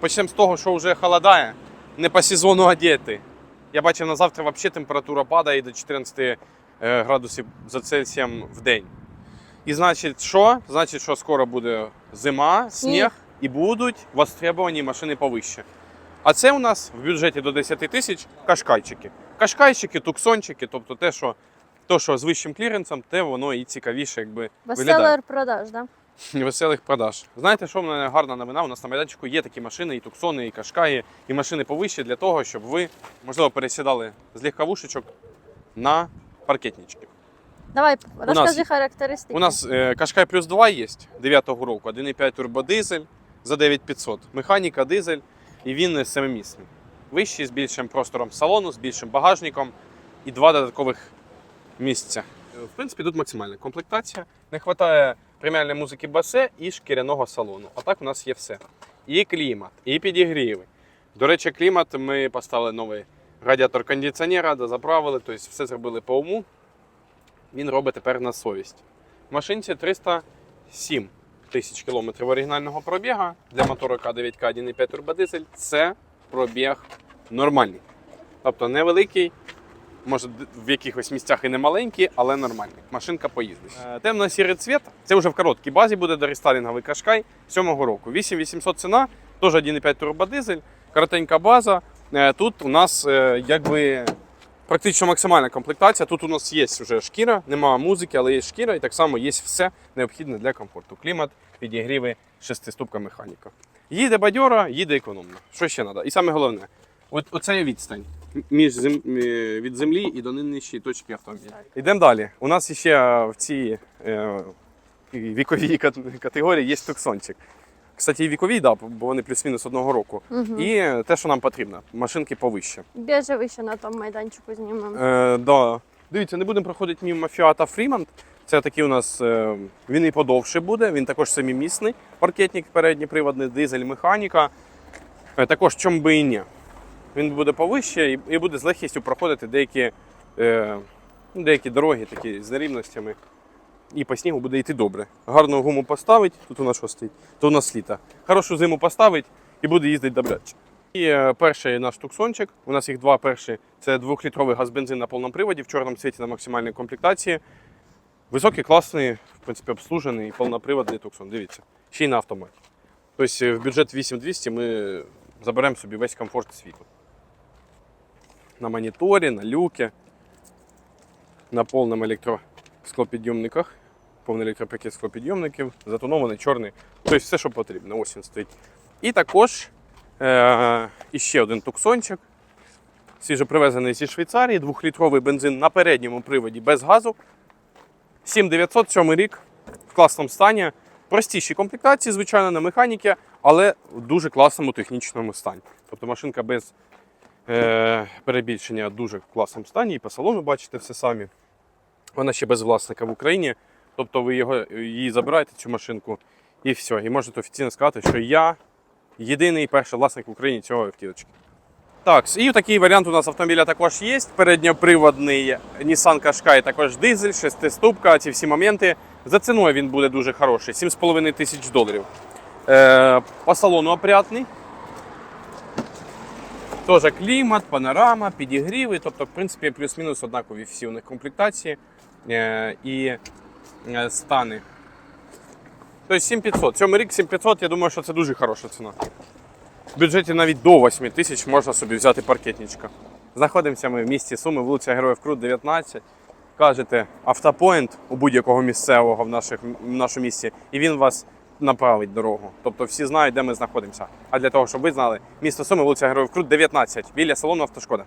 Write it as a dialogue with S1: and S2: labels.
S1: Почнемо з того, що вже холодає, не по сезону одіти. Я бачив на завтра взагалі температура падає до 14 е, градусів за Цельсієм в день. І значить, що? Значить, що скоро буде зима, сніг, і будуть востребовані машини повище. А це у нас в бюджеті до 10 тисяч кашкайчики. Кашкайчики, туксончики, тобто те, що, то, що з вищим кліренсом, те воно і цікавіше, якби виглядає.
S2: Бестселер продаж, да?
S1: веселих продаж. Знаєте, що в мене гарна новина? У нас на майданчику є такі машини, і туксони, і кашкаї, і машини повище для того, щоб ви, можливо, пересідали з легковушечок на паркетнички.
S2: Давай, розкажи
S1: нас-
S2: характеристики.
S1: У нас е, Кашкай плюс 2 є 9-го року, 1,5 турбодизель за 9500. Механіка, дизель, і він семимісний. Вищий з більшим простором салону, з більшим багажником і два додаткових місця. Е, В принципі, тут максимальна комплектація. Не вистачає преміальної музики басе і шкіряного салону. А так у нас є все. І клімат, і підігріви. До речі, клімат ми поставили новий радіатор кондиціонера, дозаправили, тобто все зробили по уму. Він робить тепер на совість. В машинці 307 тисяч кілометрів оригінального пробіга. Для мотора К9К 1,5 турбодизель це пробіг нормальний. Тобто невеликий, може в якихось місцях і не маленький, але нормальний. Машинка поїздить. Е, Темно-сірий цвіт. Це вже в короткій базі буде дорестайлінговий кашкай 7-го року. 8800 ціна, теж 1,5 турбодизель, коротенька база. Е, Тут у нас е, якби практично максимальна комплектація. Тут у нас є вже шкіра, немає музики, але є шкіра, і так само є все необхідне для комфорту. Клімат, підігріви, шестиступка механіка. Їде бадьора, їде економно. Що ще треба? І саме головне, от оце є відстань між зем... е, від землі і до нижчої точки автомобіля. Йдемо далі. У нас ще в цій е, віковій категорії є туксончик. Кстати, і вікові, да, бо вони плюс-мінус одного року.
S2: Угу.
S1: І те, що нам потрібно, машинки повище.
S2: Біжевий ще на тому майданчику знімемо.
S1: Е, да. Дивіться, не будемо проходити мимо Fiat Freemont. Це такий у нас, е, він і подовше буде, він також семимісний паркетник передньоприводний, дизель, механіка. Е, також чому би і ні. Він буде повище і, буде з легкістю проходити деякі, е, ну, деякі дороги такі з нерівностями. І по снігу буде йти добре. Гарну гуму поставить, тут у нас що стоїть, то у нас літа. Хорошу зиму поставить і буде їздити добряче. І е, перший наш туксончик. У нас їх два перші. Це двохлітровий газ-бензин на повному приводі в чорному цвіті на максимальній комплектації. Високий, класний, в принципі, обслужений повноприводний туксон. Дивіться, ще й на автоматі. Тобто е, в бюджет 8200 ми заберемо собі весь комфорт світу. На моніторі, на люки, на повному електросклопідйомниках, повний електропакет склопідйомників, затонований, чорний. Тобто все, що потрібно. Ось він стоїть. І також Е, і ще один туксончик. Свіжопривезений зі Швейцарії, двохлітровий бензин на передньому приводі без газу. 7900, сьомий рік в класному стані. Простіші комплектації, звичайно, на механіки, але в дуже класному технічному стані. Тобто машинка без е, перебільшення дуже в класному стані. І по салону бачите все самі. Вона ще без власника в Україні. Тобто ви його, її забираєте, цю машинку, і все. І можете офіційно сказати, що я єдиний перший власник в Україні цього автівочки. Так, і такий варіант у нас автомобіля також є. Передньоприводний Nissan Qashqai, також дизель, шестиступка, ці всі моменти. За ціною він буде дуже хороший, 7,5 тисяч доларів. Е, по салону опрятний. Теж клімат, панорама, підігріви, тобто, в принципі, плюс-мінус однакові всі у них комплектації е, і е, стани. Тобто 7500. Сьомий рік 7500, я думаю, що це дуже хороша ціна. В бюджеті навіть до 8 тисяч можна собі взяти паркетничка. Знаходимося ми в місті Суми, вулиця Героїв Крут, 19. Кажете автопоінт у будь-якого місцевого в, наших, в нашому місті, і він вас направить дорогу. Тобто всі знають, де ми знаходимося. А для того, щоб ви знали, місто Суми, вулиця Героїв Крут, 19, біля салону Автошкода.